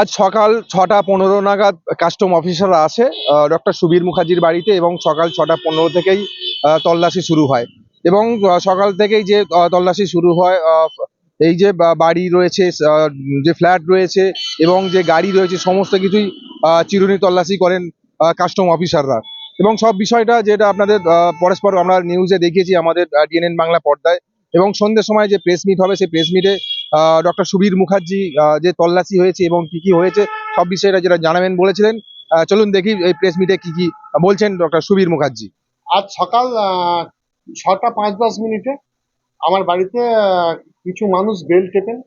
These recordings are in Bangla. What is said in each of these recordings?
আজ সকাল ছটা পনেরো নাগাদ কাস্টম অফিসাররা আসে ডক্টর সুবীর মুখার্জির বাড়িতে এবং সকাল ছটা পনেরো থেকেই তল্লাশি শুরু হয়। এবং সকাল থেকেই যে তল্লাশি শুরু হয় এই যে বাড়ি রয়েছে যে ফ্ল্যাট রয়েছে এবং যে গাড়ি রয়েছে, সমস্ত কিছুই চিরুনি তল্লাশি করেন কাস্টম অফিসাররা। এবং সব বিষয়টা যেটা আপনাদের পরস্পর আমরা নিউজে দেখিয়েছি আমাদের ডিএনএন বাংলা পর্দায়। এবং সন্ধ্যের সময় যে প্রেস মিট হবে, সেই প্রেস মিটে ডক্টর সুবীর মুখার্জি যে তল্লাশি হয়েছে এবং কি কি হয়েছে, সব বিষয়টা যেটা জানাবেন বলেছিলেন। চলুন দেখি এই প্রেস মিটে কি কি বলছেন ডক্টর সুবীর মুখার্জি। আজ সকাল ছটা পাঁচ দশ মিনিটে আমার বাড়িতে কিছু মানুষ বেল টেপেন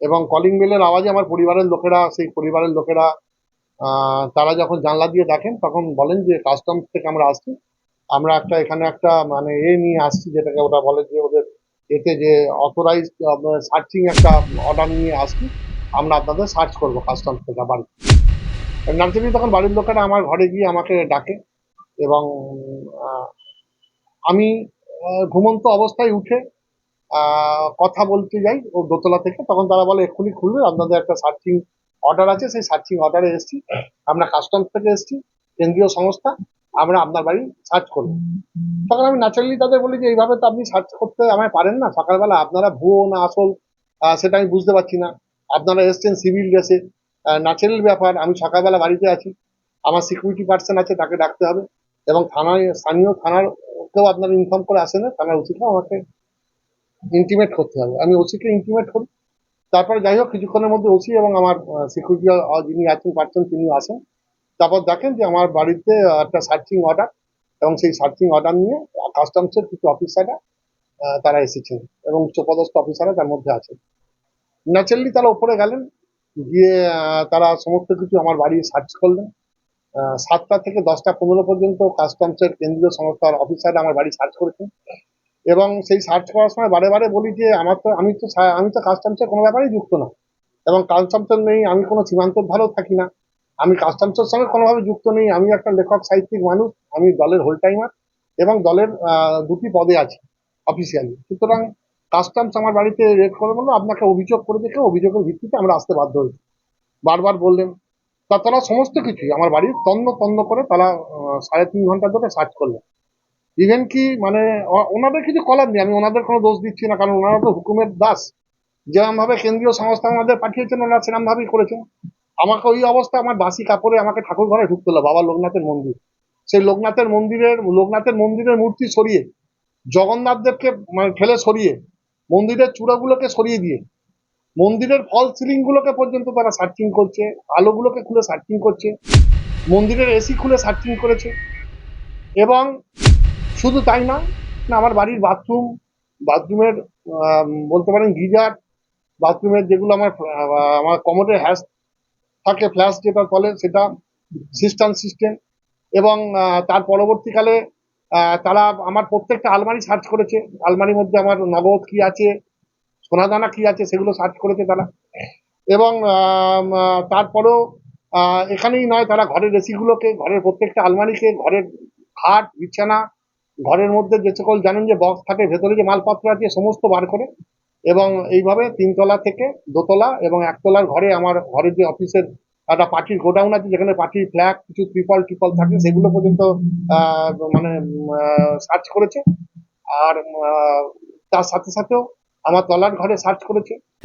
এবং কলিং বেলের আওয়াজে আমার পরিবারের লোকেরা, সেই পরিবারের লোকেরা তারা যখন জানলা দিয়ে দেখেন, তখন বলেন যে কাস্টমস থেকে আমরা আসছি। আমরা একটা, এখানে একটা মানে এ নিয়ে আসছি, যেটাকে ওরা বলে যে ওদের এতে যে অথরাইজ সার্চিং একটা অর্ডার নিয়ে আসছি, আমরা আপনাদের সার্চ করব কাস্টমস থেকে বাড়ি নার্সারি তখন বাড়ির লোকেরা আমার ঘরে গিয়ে আমাকে ডাকে এবং আমি ঘুমন্ত অবস্থায় উঠে কথা বলতে যাই ও দোতলা থেকে, তখন তারা বলে, এক্ষুনি খুলবে, আপনাদের একটা সার্চিং অর্ডার আছে, সেই সার্চিং অর্ডারে এসেছি। আমরা কাস্টমস থেকে এসেছি, কেন্দ্রীয় সংস্থা আমরা আপনার বাড়ি সার্চ করব। তখন আমি ন্যাচারালি তাদের বলি যে, এইভাবে তো আপনি সার্চ করতে আমায় পারেন না। সকালবেলা আপনারা ভুয়ো না, আসল সেটা আমি বুঝতে পারছি না। আপনারা এসছেন সিভিল ড্রেসে ন্যাচারাল ব্যাপার, আমি সকালবেলা বাড়িতে আছি। আমার সিকিউরিটি পার্সন আছে, তাকে ডাকতে হবে। এবং থানায়, স্থানীয় থানার কেউ আপনারা ইনফর্ম করে আসে না। থানার ওসিকে আমাকে ইন্টিমেট করতে হবে। আমি ওসিকে ইন্টিমেট করি। তারপরে যাই হোক, কিছুক্ষণের মধ্যে ওসি এবং আমার সিকিউরিটি যিনি আছেন পার্সন তিনি আসেন। তারপর দেখেন যে আমার বাড়িতে একটা সার্চিং অর্ডার এবং সেই সার্চিং অর্ডার নিয়ে কাস্টমসের কিছু অফিসাররা তারা এসেছেন এবং উচ্চপদস্থ অফিসাররা তার মধ্যে আছেন। ন্যাচারালি তারা উপরে গেলেন, গিয়ে তারা সমস্ত কিছু আমার বাড়ি সার্চ করলেন। সাতটা থেকে দশটা পনেরো পর্যন্ত কাস্টমসের কেন্দ্রীয় সংস্থার অফিসাররা আমার বাড়ি সার্চ করেছেন। এবং সেই সার্চ করার সময় বারে বারে বলি যে, আমার তো, আমি তো আমি তো কাস্টমসের কোনো ব্যাপারেই যুক্ত না এবং কাস্টমসের নেই, আমি কোনো সীমান্তের ধারেও থাকি না। আমি কাস্টমসের সঙ্গে কোনোভাবে যুক্ত নেই। আমি একটা লেখক, সাহিত্যিক মানুষ, আমি দলের হোল টাইমার এবং দলের দুটি পদে আছি অফিসিয়ালি সুতরাং কাস্টমস আমার বাড়িতে রেড করে বলল, আপনাকে অভিযোগ করে দেখে অভিযোগের ভিত্তিতে আমরা আসতে বাধ্য হয়েছি। বারবার বললেন, তা তারা সমস্ত কিছুই, আমার বাড়ির তন্ন তন্ন করে তারা সাড়ে তিন ঘণ্টা ধরে সার্চ করলেন। ইভেন কি মানে ওনাদের কিছু করার নেই, আমি ওনাদের কোনো দোষ দিচ্ছি না, কারণ ওনারা তো হুকুমের দাস। যেরকম ভাবে কেন্দ্রীয় সংস্থা আমাদের পাঠিয়েছেন, ওনারা সেরকম ভাবেই করেছেন। আমাকে ওই অবস্থা, আমার বাসি কাপড়ে আমাকে ঠাকুর ঘরে ঢুকতে হলো, বাবা লোকনাথের মন্দির। সেই লোকনাথের মন্দিরের লোকনাথের মন্দিরের মূর্তি সরিয়ে, জগন্নাথ দেবকে মানে ফেলে সরিয়ে, মন্দিরের চূড়াগুলোকে সরিয়ে দিয়ে, মন্দিরের ফল সিলিং গুলোকে পর্যন্ত তারা সার্চিং করছে, আলোগুলোকে খুলে সার্চিং করছে, মন্দিরের এসি খুলে সার্চিং করেছে। এবং শুধু তাই না আমার বাড়ির বাথরুম, বাথরুমের বলতে পারেন গিজার, বাথরুমের যেগুলো আমার আমার কমোডের হ্যাশ থাকে ফ্ল্যাশ যেটা বলে সেটা সিস্টেম সিস্টেম এবং তার পরবর্তীকালে তারা আমার প্রত্যেকটা আলমারি সার্চ করেছে। আলমারির মধ্যে আমার নগদ কি আছে, সোনাদানা কি আছে সেগুলো সার্চ করেছে তারা। এবং তারপরেও এখানেই নয়, তারা ঘরের এসিগুলোকে ঘরের প্রত্যেকটা আলমারিকে, ঘরের খাট, বিছানা, ঘরের মধ্যে যে সকল জানেন যে বক্স থাকে, ভেতরে যে মালপত্র আছে, সমস্ত বার করে এবং এইভাবে তিনতলা থেকে দোতলা এবং একতলার ঘরে আমার ঘরের যে অফিসের একটা পার্টির গোডাউন আছে, যেখানে পার্টির ফ্ল্যাগ কিছু ত্রিপল টিপল থাকে, সেগুলো পর্যন্ত মানে সার্চ করেছে। আর তার সাথে সাথেও আমার তলার ঘরে সার্চ করেছে।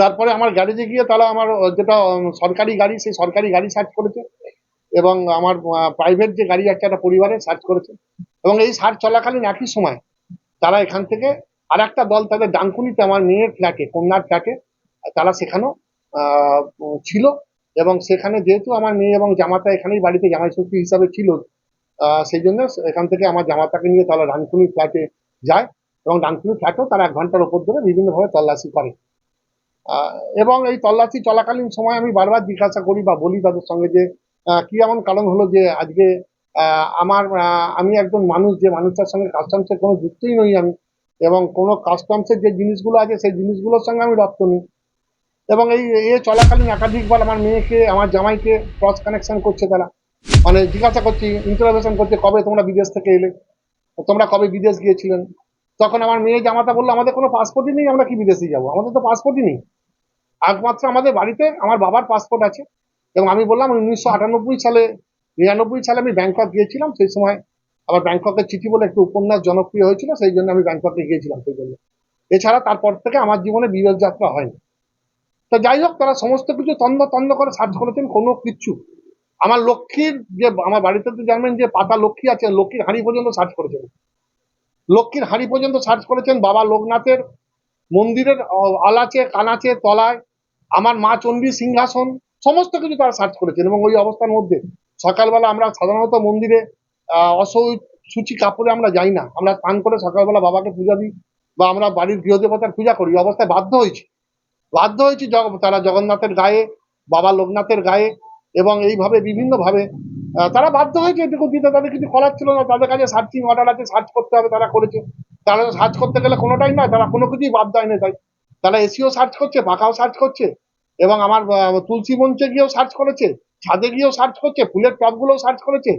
তারপরে আমার গ্যারেজে গিয়ে তারা আমার যেটা সরকারি গাড়ি, সেই সরকারি গাড়ি সার্চ করেছে এবং আমার প্রাইভেট যে গাড়ি আছে একটা পরিবারে সার্চ করেছে এবং এই সার্চ চলাকালীন একই সময় তারা এখান থেকে আর একটা দল তাদের ডানকুনিতে আমার মেয়ের ফ্ল্যাটে কন্যার ফ্ল্যাটে তারা সেখানেও ছিল এবং সেখানে যেহেতু আমার মেয়ে এবং জামাতা এখানেই বাড়িতে জামাই ষষ্ঠী হিসাবে ছিল সেই জন্য এখান থেকে আমার জামাতাকে নিয়ে তারা ডানকুনি ফ্ল্যাটে যায় এবং ডানকুনি ফ্ল্যাটেও তারা এক ঘণ্টার ওপর ধরে বিভিন্নভাবে তল্লাশি করে। এবং এই তল্লাশি চলাকালীন সময় আমি বারবার জিজ্ঞাসা করি বা বলি তাদের সঙ্গে যে কি এমন কারণ হলো যে আজকে আমার আমি একজন মানুষ, যে মানুষটার সঙ্গে কাস্টমসের কোনো যুক্তই নই আমি, এবং কোনো কাস্টমসের যে জিনিসগুলো আছে সেই জিনিসগুলোর সঙ্গে আমি রপ্ত নিই। এবং এই, এ চলাকালীন একাধিকবার আমার মেয়েকে, আমার জামাইকে ক্রস কানেকশন করছে তারা। মানে জিজ্ঞাসা করছি ইন্টারভেশন করছে, কবে তোমরা বিদেশ থেকে এলে? তোমরা কবে বিদেশ গিয়েছিলেন? তখন আমার মেয়ে জামাতা বলল, আমাদের কোনো পাসপোর্টই নেই, আমরা কি বিদেশে যাব? আমাদের তো পাসপোর্টই নেই। একমাত্র আমাদের বাড়িতে আমার বাবার পাসপোর্ট আছে। এবং আমি বললাম উনিশশো আটানব্বই সালে, নিরানব্বই সালে আমি ব্যাংকক গিয়েছিলাম। সেই সময় আবার ব্যাংককের চিঠি বলে একটু উপন্যাস জনপ্রিয় হয়েছিল, সেই জন্য আমি ব্যাংককে গিয়েছিলাম সেই জন্য। এছাড়া তারপর থেকে আমার জীবনে বিদেশ যাত্রা হয়নি। তো যাই হোক, তারা সমস্ত কিছু তন্দ তন্দ করে সার্চ করেছেন, কোনো কিচ্ছু আমার লক্ষ্মীর যে, আমার বাড়িতে তো জানবেন যে, পাতা লক্ষ্মী আছে, লক্ষ্মীর হাঁড়ি পর্যন্ত সার্চ করেছেন। লক্ষ্মীর হাঁড়ি পর্যন্ত সার্চ করেছেন বাবা লোকনাথের মন্দিরের আলাচে, কানাচে, তলায়। আমার মা চণ্ডী সিংহাসন, সমস্ত কিছু তারা সার্চ করেছেন এবং ওই অবস্থার মধ্যে সকালবেলা আমরা সাধারণত মন্দিরে অসুচি কাপড়ে আমরা যাই না। আমরা স্নান করে সকালবেলা বাবাকে পূজা দিই বা আমরা বাড়ির গৃহদেবতার পূজা করি। অবস্থায় বাধ্য হয়েছি। বাধ্য হয়েছি তারা জগন্নাথের গায়ে, বাবা লোকনাথের গায়ে এবং এইভাবে বিভিন্নভাবে তারা বাধ্য হয়েছে এটুকু দিতে। তাদের কিছু করার ছিল না। তাদের কাছে সার্চিং অর্ডার আছে সার্চ করতে হবে, তারা করেছে। তারা সার্চ করতে গেলে কোনোটাই নয়, তারা কোনো কিছুই বাদ দেয় না তাই। তারা এসিও সার্চ করছে পাখাও সার্চ করছে এবং আমার তুলসী মঞ্চে গিয়েও সার্চ করেছে, ছাদে গিয়েও সার্চ করছে, ফুলের টবগুলোও সার্চ করেছে।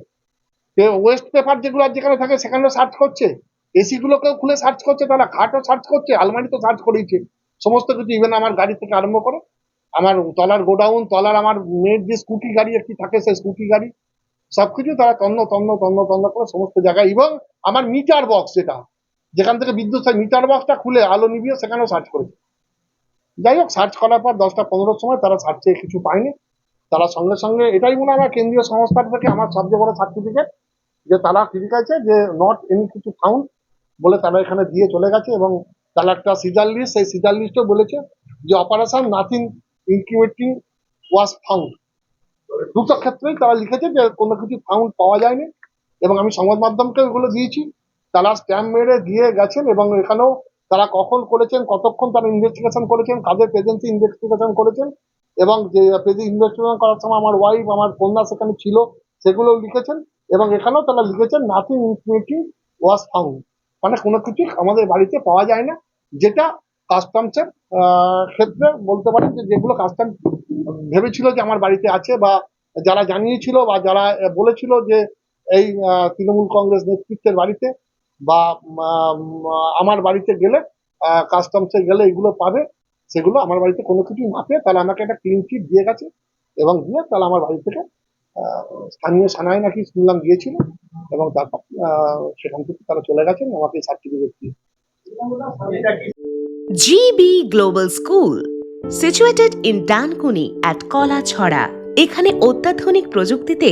ওয়েস্ট পেপার যেগুলো যেখানে থাকে সেখানেও সার্চ করছে। এসি গুলোকেও খুলে সার্চ করছে তারা, খাটও সার্চ করছে আলমারি তো সার্চ করেইছে সমস্ত কিছু ইভেন আমার গাড়ি থেকে আরম্ভ করে, আমার তলার গোডাউন, তলার আমার মেয়ের যে স্কুটি গাড়ি একটি থাকে সেই স্কুটি গাড়ি, সবকিছু তারা তন্ন তন্ন তন্ন তন্ন করে সমস্ত জায়গায় এবং আমার মিটার বক্স যেটা, যেখান থেকে বিদ্যুৎ মিটার বক্সটা খুলে আলো নিভিয়ে সেখানেও সার্চ করেছে। যাই হোক সার্চ করার পর দশটা পনেরোর সময় তারা সার্চে কিছু পায়নি। তারা সঙ্গে সঙ্গে, এটাই মনে হয় কেন্দ্রীয় সংস্থার থেকে আমার সবচেয়ে বড় সার্টিফিকেট যে তারা ঠিক আছে যে নট এনি কিছু ফাউন্ড বলে তারা এখানে দিয়ে চলে গেছে এবং তারা একটা সিজার লিস্ট সেই সিজার লিস্টও বলেছে যে operation nothing incriminating was found দুটো ক্ষেত্রেই তারা লিখেছে যে কোনো কিছু ফাউন্ড পাওয়া যায়নি এবং আমি সংবাদ মাধ্যমকে ওগুলো দিয়েছি। তারা স্ট্যাম্প মেরে দিয়ে গেছেন এবং এখানেও তারা কখন করেছেন, কতক্ষণ তারা ইনভেস্টিগেশন করেছেন, কাদের প্রেজেন্সি ইনভেস্টিগেশন করেছেন, এবং যে ইনভেস্টিগেশন করার সময় আমার ওয়াইফ আমার কন্যা সেখানে ছিল সেগুলো লিখেছেন, এবং এখানেও তারা লিখেছেন নাথিং ইনফিনিটি ওয়াজ ফাউন্ড মানে কোনো কিছু আমাদের বাড়িতে পাওয়া যায় না, যেটা কাস্টমসের ক্ষেত্রে বলতে পারেন যে যেগুলো কাস্টম ভেবেছিল যে আমার বাড়িতে আছে বা যারা জানিয়েছিল বা যারা বলেছিল যে এই তৃণমূল কংগ্রেস নেতৃত্বের বাড়িতে বা আমার বাড়িতে গেলে কাস্টমসে গেলে এগুলো পাবে সেগুলো আমার বাড়িতে কোনো কিছু না পেয়ে তাহলে আমাকে একটা ক্লিন চিট দিয়ে গেছে এবং দিয়ে তাহলে আমার বাড়ি থেকে স্থানীয় সানায় নাকি শুনলাম গিয়েছিল এবং তারপর সেখান থেকে তারা চলে গেছেন আমাকে সার্টিফিকেট দিয়ে। GB Global School, situated in Dankuni at Kalachhara এখানে অত্যাধুনিক প্রযুক্তিতে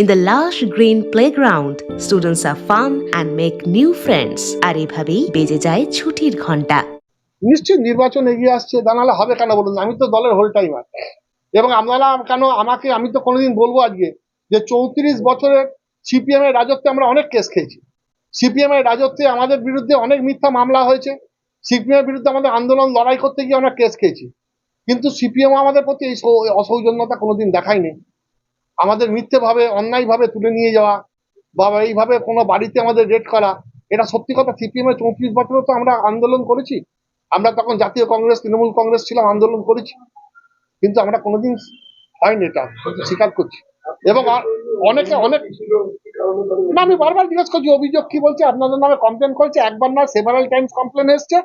In the lush green playground, students have fun and make new friends. আর এভাবেই বেজে যায় ছুটির ঘণ্টা। নিশ্চিত নির্বাচন এগিয়ে আসছে। জানালে হবে কেন বলুন? আমি তো দলের হোল টাইমার এবং আপনারা কেন আমাকে আমি তো কোনোদিন বলব আজকে যে চৌত্রিশ বছরের সিপিএম এর রাজত্বে আমরা অনেক কেস খেয়েছি। সিপিএম এর রাজত্বে আমাদের বিরুদ্ধে অনেক মিথ্যা মামলা হয়েছে। সিপিএম এর বিরুদ্ধে আমাদের আন্দোলন লড়াই করতে গিয়ে আমরা কেস খেয়েছি। কিন্তু সিপিএম আমাদের প্রতি এই অসৌজন্যতা কোনোদিন দেখায়নি। আমাদের মিথ্যেভাবে অন্যায়ভাবে তুলে নিয়ে যাওয়া বা এইভাবে কোনো বাড়িতে আমাদের রেড করা, এটা সত্যি কথা, সিপিএম এর চৌত্রিশ বছরও তো আমরা আন্দোলন করেছি। আমরা তখন জাতীয় কংগ্রেস, তৃণমূল কংগ্রেস ছিলাম, আন্দোলন করেছি। কিন্তু আমরা কোনোদিন হয়নি এটা, স্বীকার করছি। এবং অনেকে, অনেক না, আমি বারবার জিজ্ঞেস করছি, অভিযোগ কি বলছে? আপনাদের নামে কমপ্লেন করেছে, একবার না সেভারাল টাইমস কমপ্লেন এসছে।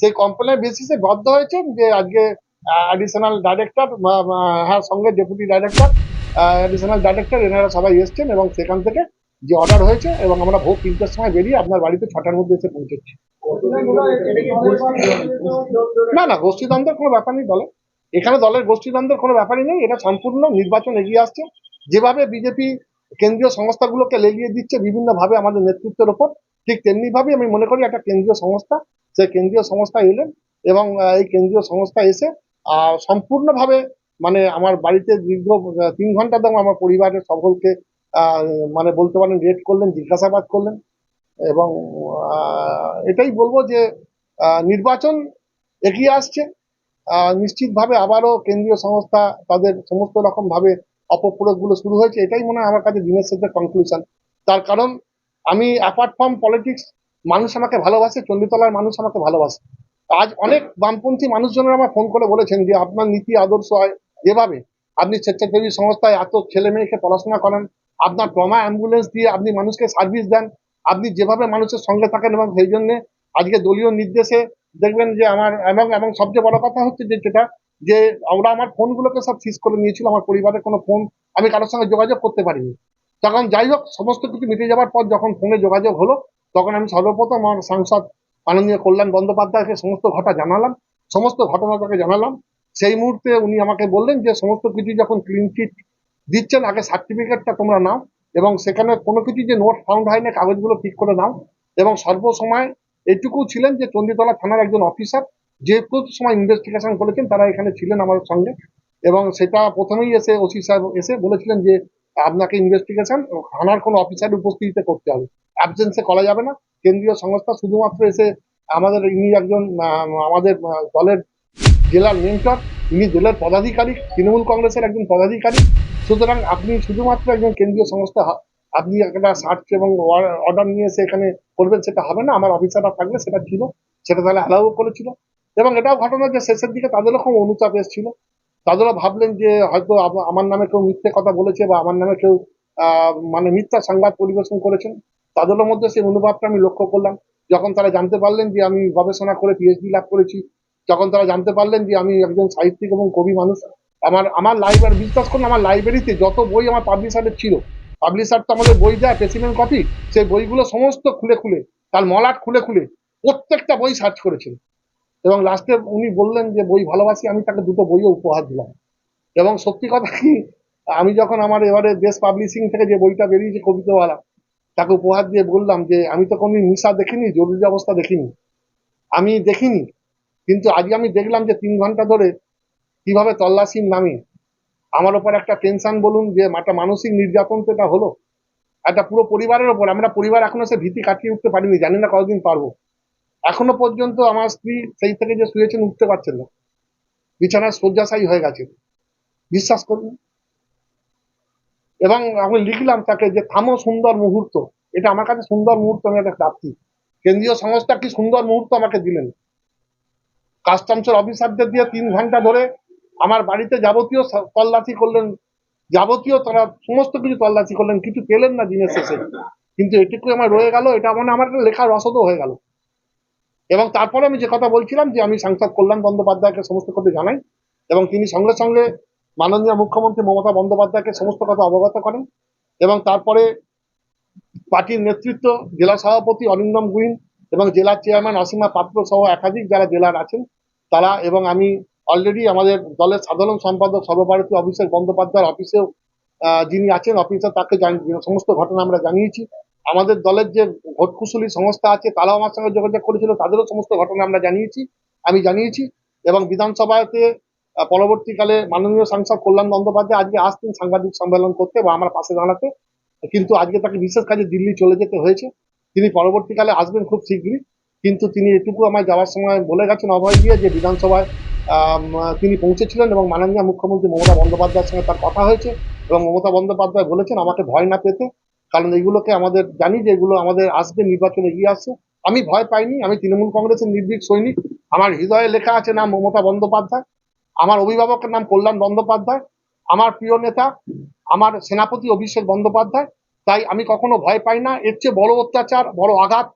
সেই কমপ্লেনের বেসিসে বাধ্য হয়েছে যে আজকে অ্যাডিশনাল ডাইরেক্টর হ্যাঁ সঙ্গে ডেপুটি ডাইরেক্টর অ্যাডিশনাল ডাইরেক্টর এনারা সবাই এসছেন এবং সেখান থেকে যে অর্ডার হয়েছে এবং আমরা ভোগ তিনটের সময় বেরিয়ে আপনার বাড়িতে ছটার মধ্যে এসে পৌঁছেছি। না না, গোষ্ঠীদ্বন্দ্বের কোনো ব্যাপার নেই দলে। এখানে দলের গোষ্ঠীদ্বন্দ্বের কোনো ব্যাপারই নেই, এটা সম্পূর্ণ নির্বাচন এগিয়ে আসছে। যেভাবে বিজেপি কেন্দ্রীয় সংস্থাগুলোকে লেলিয়ে দিচ্ছে বিভিন্নভাবে আমাদের নেতৃত্বের ওপর, ঠিক তেমনি ভাবে আমি মনে করি একটা কেন্দ্রীয় সংস্থা, সেই কেন্দ্রীয় সংস্থা এলেন এবং এই কেন্দ্রীয় সংস্থা এসে সম্পূর্ণভাবে মানে আমার বাড়িতে দীর্ঘ তিন ঘণ্টা দাম আমার পরিবারের সকলকে মানে বলতে পারেন রেড করলেন, জিজ্ঞাসাবাদ করলেন এবং এটাই বলব যে নির্বাচন এগিয়ে আসছে। নিশ্চিতভাবে আবারও কেন্দ্রীয় সংস্থা তাদের সমস্ত রকম ভাবে অপপ্রয়োগগুলো শুরু হয়েছে। এটাই মনে হয় আমার কাছে দিনের শেষে কনক্লুশন তার কারণ, আমি অ্যাপার্ট ফ্রম পলিটিক্স মানুষ আমাকে ভালোবাসে, চণ্ডীতলার মানুষ আমাকে ভালোবাসে। আজ অনেক বামপন্থী মানুষজনেরা আমার ফোন করে বলেছেন যে, আপনার নীতি আদর্শ হয় যেভাবে আপনি স্বেচ্ছাসেবী সংস্থায় এত ছেলে মেয়েকে পড়াশোনা করান, আপনার ট্রমা অ্যাম্বুলেন্স দিয়ে আপনি মানুষকে সার্ভিস দেন, আপনি যেভাবে মানুষের সঙ্গে থাকেন এবং সেই জন্যে আজকে দলীয় নির্দেশে দেখবেন যে আমার এবং এবং সবচেয়ে বড় কথা হচ্ছে যে যেটা, যে আমরা আমার ফোনগুলোকে সব সিজ করে নিয়েছিল, আমার পরিবারের কোনো ফোন, আমি কারোর সঙ্গে যোগাযোগ করতে পারিনি। তখন যাই হোক, সমস্ত কিছু মিটে যাওয়ার পর যখন ফোনে যোগাযোগ হলো, তখন আমি সর্বপ্রথম আমার সাংসদ মাননীয় কল্যাণ বন্দ্যোপাধ্যায়কে সমস্ত ঘটনা জানালাম, সমস্ত ঘটনা তাকে জানালাম সেই মুহূর্তে উনি আমাকে বললেন যে, সমস্ত কিছু যখন ক্লিন চিট দিচ্ছেন, আগে সার্টিফিকেটটা তোমরা নাও এবং সেখানে কোনো কিছু যে নোট ফাউন্ড হয় না কাগজগুলো ঠিক করে নাও এবং সর্বসময় এইটুকু ছিলেন যে চণ্ডীতলা থানার একজন অফিসার যে সময় ইনভেস্টিগেশন করেছেন, তারা এখানে ছিলেন আমার সঙ্গে এবং সেটা প্রথমেই এসে ওসি সাহেব এসে বলেছিলেন যে, আপনাকে ইনভেস্টিগেশন থানার কোনো অফিসার উপস্থিতিতে করতে হবে। অ্যাবসেন্সে করা যাবে না। কেন্দ্রীয় সংস্থা শুধুমাত্র এসে আমাদের ইনি একজন আমাদের দলের জেলার মেন্টর ইনি জেলার পদাধিকারী, তৃণমূল কংগ্রেসের একজন পদাধিকারী। সুতরাং আপনি শুধুমাত্র একজন কেন্দ্রীয় সংস্থা, আপনি একটা সার্চ এবং অর্ডার নিয়ে এসে এখানে করবেন, সেটা হবে না। আমার অফিসাররা থাকলে সেটা ছিল, সেটা তাহলে অ্যালাউ করেছিল। এবং এটাও ঘটনা যে শেষের দিকে তাদেরও খুব অনুতাপ এসেছিল। তাদেরও ভাবলেন যে হয়তো আমার নামে কেউ মিথ্যে কথা বলেছে বা আমার নামে কেউ মানে মিথ্যা সংবাদ পরিবেশন করেছেন। তাদেরও মধ্যে সেই অনুভবটা আমি লক্ষ্য করলাম। যখন তারা জানতে পারলেন যে আমি গবেষণা করে পিএইচডি লাভ করেছি যখন তারা জানতে পারলেন যে আমি একজন সাহিত্যিক এবং কবি মানুষ, আমার আমার লাইব্রেরি বিশ্বাস করুন, আমার লাইব্রেরিতে যত বই আমার পাবলিশারের ছিল পাবলিশার তো আমাদের বই দেয় প্রেসিডেন্ট কপি সেই বইগুলো সমস্ত খুলে খুলে, তার মলাট খুলে খুলে প্রত্যেকটা বই সার্চ করেছিল। এবং লাস্টে উনি বললেন যে, বই ভালোবাসি, আমি তাকে দুটো বইও উপহার দিলাম। এবং সত্যি কথা কি, আমি যখন আমার এবারে দেশ পাবলিশিং থেকে যে বইটা বেরিয়েছে কবিতাওয়ালা, তাকে উপহার দিয়ে বললাম যে, আমি তো কোনদিন নিশা দেখিনি, জরুরি অবস্থা দেখিনি। আমি দেখিনি কিন্তু আজকে আমি দেখলাম যে তিন ঘণ্টা ধরে কীভাবে তল্লাশির নামে। আমার ওপর একটা টেনশন বলুন যে, একটা মানসিক নির্যাতন তো এটা হলো। একটা পুরো পরিবারের ওপর, আমরা পরিবার এখনও সে ভীতি কাটিয়ে উঠতে পারিনি, জানি না কতদিন পারব। এখনও পর্যন্ত আমার স্ত্রী সেই থেকে যে শুয়েছেন, উঠতে পারছেন না। বিছানায় শয্যাশায়ী হয়ে গেছে। বিশ্বাস করুন। এবং আমি লিখলাম তাকে যে, থামো সুন্দর মুহূর্ত। এটা আমার কাছে সুন্দর মুহূর্ত, আমি একটা প্রাপ্তি। কেন্দ্রীয় সংস্থা কি সুন্দর মুহূর্ত আমাকে দিলেন? কাস্টমসের অফিসারদের দিয়ে তিন ঘণ্টা ধরে আমার বাড়িতে যাবতীয় তল্লাশি করলেন, যাবতীয় তারা সমস্ত কিছু তল্লাশি করলেন, কিছু পেলেন না দিনের শেষে। কিন্তু এটুকু আমার রয়ে গেল, এটা মানে আমার লেখার রসদও হয়ে গেল। এবং তারপরে আমি যে কথা বলছিলাম যে আমি সাংসদ কল্যাণ বন্দ্যোপাধ্যায়কে সমস্ত কথা জানাই, এবং তিনি সঙ্গে সঙ্গে মাননীয় মুখ্যমন্ত্রী মমতা বন্দ্যোপাধ্যায়কে সমস্ত কথা অবগত করেন, এবং তারপরে পার্টির নেতৃত্ব, জেলা সভাপতি অরিন্দম গুইন এবং জেলার চেয়ারম্যান অসীমা পাত্র সহ একাধিক যারা জেলার আছেন, তারা এবং আমি অলরেডি আমাদের দলের সাধারণ সম্পাদক, সর্বভারতীয় অফিসের বন্দ্যোপাধ্যায়ের অফিসেও যিনি আছেন অফিসে তাকে সমস্ত ঘটনা আমরা জানিয়েছি। আমাদের দলের যে ভোটকুশলী সংস্থা আছে, তারাও আমার সঙ্গে যোগাযোগ করেছিল, তাদেরও সমস্ত ঘটনা আমরা জানিয়েছি, আমি জানিয়েছি। এবং বিধানসভাতে পরবর্তীকালে মাননীয় সাংসদ কল্যাণ বন্দ্যোপাধ্যায় আজকে আসতেন সাংবাদিক সম্মেলন করতে বা আমার পাশে দাঁড়াতে। কিন্তু আজকে তাকে বিশেষ কাজে দিল্লি চলে যেতে হয়েছে। তিনি পরবর্তীকালে আসবেন খুব শীঘ্রই, কিন্তু তিনি এটুকু আমায় যাওয়ার সময় বলে গেছেন অভয় দিয়ে যে বিধানসভায় তিনি পৌঁছেছিলেন এবং মাননীয় মুখ্যমন্ত্রী মমতা বন্দ্যোপাধ্যায়ের সঙ্গে তার কথা হয়েছে এবং মমতা বন্দ্যোপাধ্যায় বলেছেন, আমাকে ভয় না পেতে, কারণ এইগুলোকে আমাদের জানি যে এগুলো আমাদের আসবে, নির্বাচনে এগিয়ে আসছে। আমি ভয় পাইনি, আমি তৃণমূল কংগ্রেসের নির্ভীক সৈনিক। আমার হৃদয়ে লেখা আছে নাম মমতা বন্দ্যোপাধ্যায়, আমার অভিভাবকের নাম কল্যাণ বন্দ্যোপাধ্যায়, আমার প্রিয় নেতা, আমার সেনাপতি অভিষেক বন্দ্যোপাধ্যায় তাই আমি কখনো ভয় পাই না। এর চেয়ে বড় অত্যাচার বড় আঘাত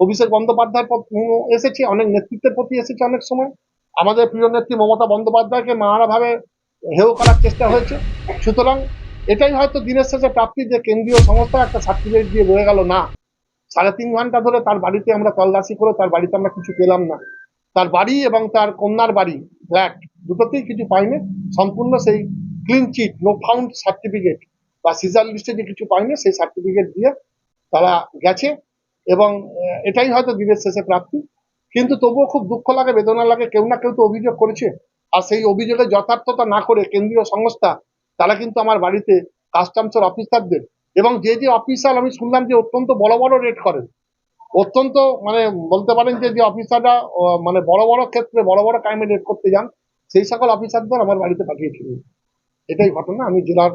অভিষেক উম, এসেছে অনেক নেতৃত্বের প্রতি এসেছে অনেক সময়। আমাদের প্রিয় নেত্রী মমতা বন্দ্যোপাধ্যায়কে নানাভাবে হেয় করার চেষ্টা হয়েছে। সুতরাং এটাই হয়তো দিনের শেষে প্রাপ্তি যে কেন্দ্রীয় সংস্থা একটা সার্টিফিকেট দিয়ে রয়ে গেল না। সাড়ে তিন ঘণ্টা ধরে তার বাড়িতে আমরা তল্লাশি করে তার বাড়িতে আমরা কিছু পেলাম না। তার বাড়ি এবং তার কন্যার বাড়ি ফ্ল্যাট দুটোতেই কিছু পাইনি। সম্পূর্ণ সেই clean chit no found certificate বা সিজার লিস্টে যে কিছু পায়নি, সেই সার্টিফিকেট দিয়ে তারা গেছে এবং এটাই হয়তো দিনের শেষে প্রাপ্তি। কিন্তু তবুও খুব দুঃখ লাগে, বেদনা লাগে, কেউ না কেউ তো অভিযোগ করেছে। আর সেই অভিযোগের যথার্থতা না করে কেন্দ্রীয় সংস্থা, তারা কিন্তু আমার বাড়িতে কাস্টমসের অফিসারদের এবং যে যে অফিসার আমি শুনলাম যে অত্যন্ত বড় বড় রেট করেন। অত্যন্ত মানে বলতে পারেন যে যে অফিসাররা মানে বড় বড় ক্ষেত্রে বড় বড় ক্রাইমে রেড করতে যান, সেই সকল অফিসারদের আমার বাড়িতে পাঠিয়েছিলেন। এটাই ঘটনা, আমি জেলার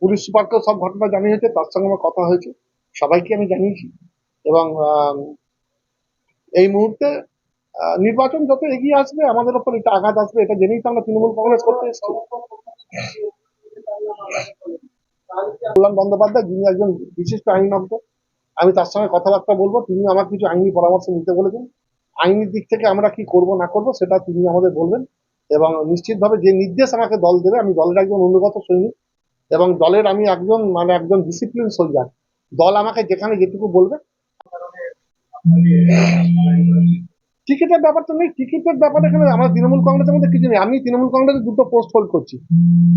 পুলিশ সুপারকেও সব ঘটনা জানিয়েছে, তার সঙ্গে আমার কথা হয়েছে। সবাইকে আমি জানিয়েছি। এবং এই মুহূর্তে নির্বাচন যত এগিয়ে আসবে, আমাদের ওপর এটা আঘাত আসবে, এটা জেনেই তো আমরা তৃণমূল কংগ্রেস করতে কল্যাণ বন্দ্যোপাধ্যায়, যিনি একজন বিশিষ্ট আইনজ্ঞ, আমি তার সঙ্গে কথাবার্তা বলব। তিনি আমার কিছু আইনি পরামর্শ নিতে বলেছেন। আইনি দিক থেকে আমরা কি করব, না করব, সেটা তিনি আমাদের বলবেন। এবং নিশ্চিতভাবে যে নির্দেশ আমাকে দল দেবে, আমি দলের একজন অনুগত সৈনিক। এবং দলের আমি একজন মানে একজন ডিসিপ্লিন সোলজার দল আমাকে যেখানে যেটুকু বলবে। টিকিটের ব্যাপার তো নেই। টিকিটের ব্যাপারে এখানে আমার তৃণমূল কংগ্রেসের মধ্যে কিছু নেই। আমি তৃণমূল কংগ্রেসের দুটো পোস্ট হোল্ড করছি।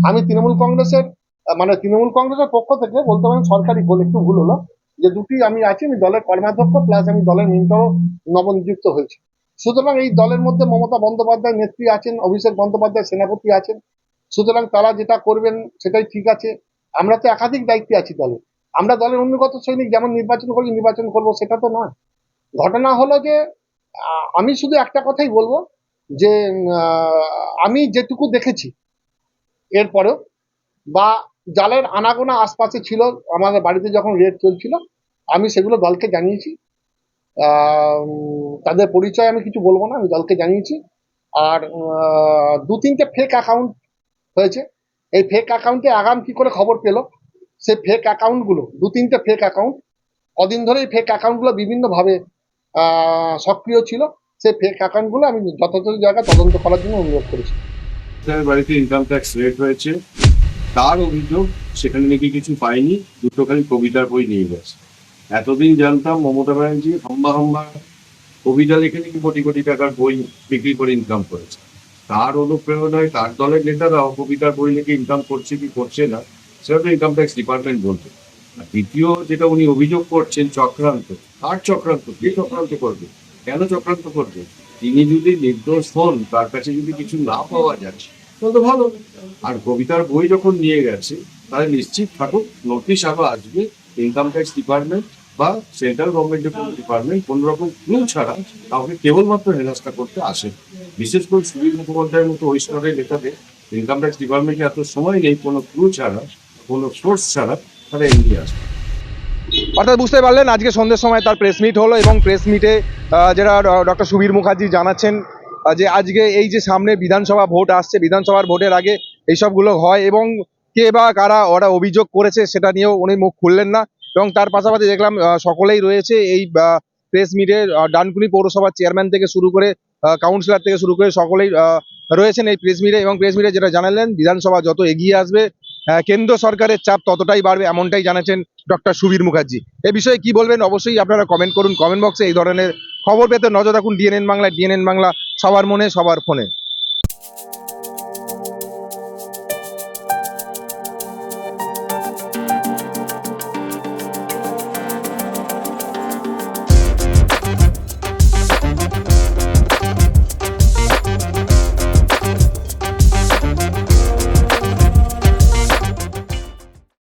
আমি তৃণমূল কংগ্রেসের মানে তৃণমূল কংগ্রেসের পক্ষ থেকে বলতে পারেন সরকারি ভুল, একটু ভুল হলো, যে দুটি আমি আছি, আমি দলের কর্মাধ্যক্ষ প্লাস আমি দলের মেন্টরও নবনিযুক্ত হয়েছি। সুতরাং এই দলের মধ্যে মমতা বন্দ্যোপাধ্যায় নেত্রী আছেন, অভিষেক বন্দ্যোপাধ্যায় সেনাপতি আছেন সুতরাং তারা যেটা করবেন সেটাই ঠিক আছে। আমরা তো একাধিক দায়িত্বে আছি দলে। আমরা দলের অনুগত সৈনিক যেমন নির্বাচন করি নির্বাচন করব, সেটা তো নয়। ঘটনা হলো যে আমি শুধু একটা কথাই বলব যে আমি যেটুকু দেখেছি এরপরেও বা জালের আনাগোনা আশপাশে ছিল, আমাদের বাড়িতে যখন রেড চলছিল, আমি সেগুলো দলকে জানিয়েছি। তাদের পরিচয় আমি কিছু বলব না, আমি দলকে জানিয়েছি। আর দু তিনটে ফেক অ্যাকাউন্ট হয়েছে? এই ফেক অ্যাকাউন্টে আগাম কি করে খবর পেল? সে ফেক অ্যাকাউন্টগুলো দু তিনটে ফেক অ্যাকাউন্ট কদিন ধরে এই ফেক অ্যাকাউন্টগুলো বিভিন্নভাবে সক্রিয় ছিল। সেই ফেক অ্যাকাউন্টগুলো আমি যথাযথ জায়গায় তদন্ত করার জন্য অনুরোধ করেছি। বাড়িতে ইনকাম ট্যাক্স রেট হয়েছে তার অভিযোগ, সেখানে নাকি কিছু পায়নি দুটো খালি কবিতার বই নিয়ে গেছে। এতদিন জানতাম মমতা ব্যানার্জি হাম্বা হাম্বা কবিতা লিখে নাকি কোটি কোটি টাকার বই বিক্রি করে ইনকাম করেছে। তার অনুপ্রেরণায় তার দলের নেতারাও কবিতার বই লিখে ইনকাম করছে কি করছে না, সেটা তো ইনকাম ট্যাক্স ডিপার্টমেন্ট বলবে। আর দ্বিতীয় যেটা উনি অভিযোগ করছেন চক্রান্ত, কার চক্রান্ত? কে চক্রান্ত করবে? কেন চক্রান্ত করবে? তিনি যদি নির্দোষ হন, তার কাছে যদি কিছু না পাওয়া যাচ্ছে তাহলে তো ভালো। আর কবিতার বই যখন নিয়ে গেছে, তাহলে নিশ্চিত থাকুক নোটিশ আরও আসবে ইনকাম ট্যাক্স ডিপার্টমেন্ট বা সেন্ট্রাল গভর্নমেন্টের কোনো ডিপার্টমেন্ট কোনো রকম ক্লু ছাড়া কাউকে কেবলমাত্র হেনস্থা করতে আসে। বিশেষ করে সুবীর মুখোপাধ্যায়ের মতো ওই স্তরের নেতাদের ইনকাম ট্যাক্স ডিপার্টমেন্টে এত সময় নেই, কোনো ক্লু ছাড়া, কোনো সোর্স ছাড়া তারা এগিয়ে আসবে অর্থাৎ বুঝতে পারলেন, আজকে সন্ধ্যের সময় তার প্রেস মিট হলো এবং প্রেস মিটে যেটা ডক্টর সুবীর মুখার্জি জানাচ্ছেন যে আজকে এই যে সামনে বিধানসভা ভোট আসছে, বিধানসভার ভোটের আগে এইসবগুলো হয় এবং কে বা কারা ওরা অভিযোগ করেছে সেটা নিয়েও উনি মুখ খুললেন না। এবং তার পাশাপাশি দেখলাম সকলেই রয়েছে এই প্রেস মিটে ডানকুনি পৌরসভার চেয়ারম্যান থেকে শুরু করে কাউন্সিলর থেকে শুরু করে সকলেই রয়েছেন এই প্রেস মিটে এবং প্রেস মিটে যেটা জানালেন, বিধানসভা যত এগিয়ে আসবে কেন্দ্র সরকারের চাপ ততটাই বাড়বে এমনটাই জানাচ্ছেন ডক্টর সুবীর মুখার্জি। এ বিষয়ে কি বলবেন? অবশ্যই আপনারা কমেন্ট করুন কমেন্ট বক্সে এই ধরনের খবর পেতে নজর রাখুন ডিএনএন বাংলা ডিএনএন বাংলা, সবার মনে, সবার ফোনে।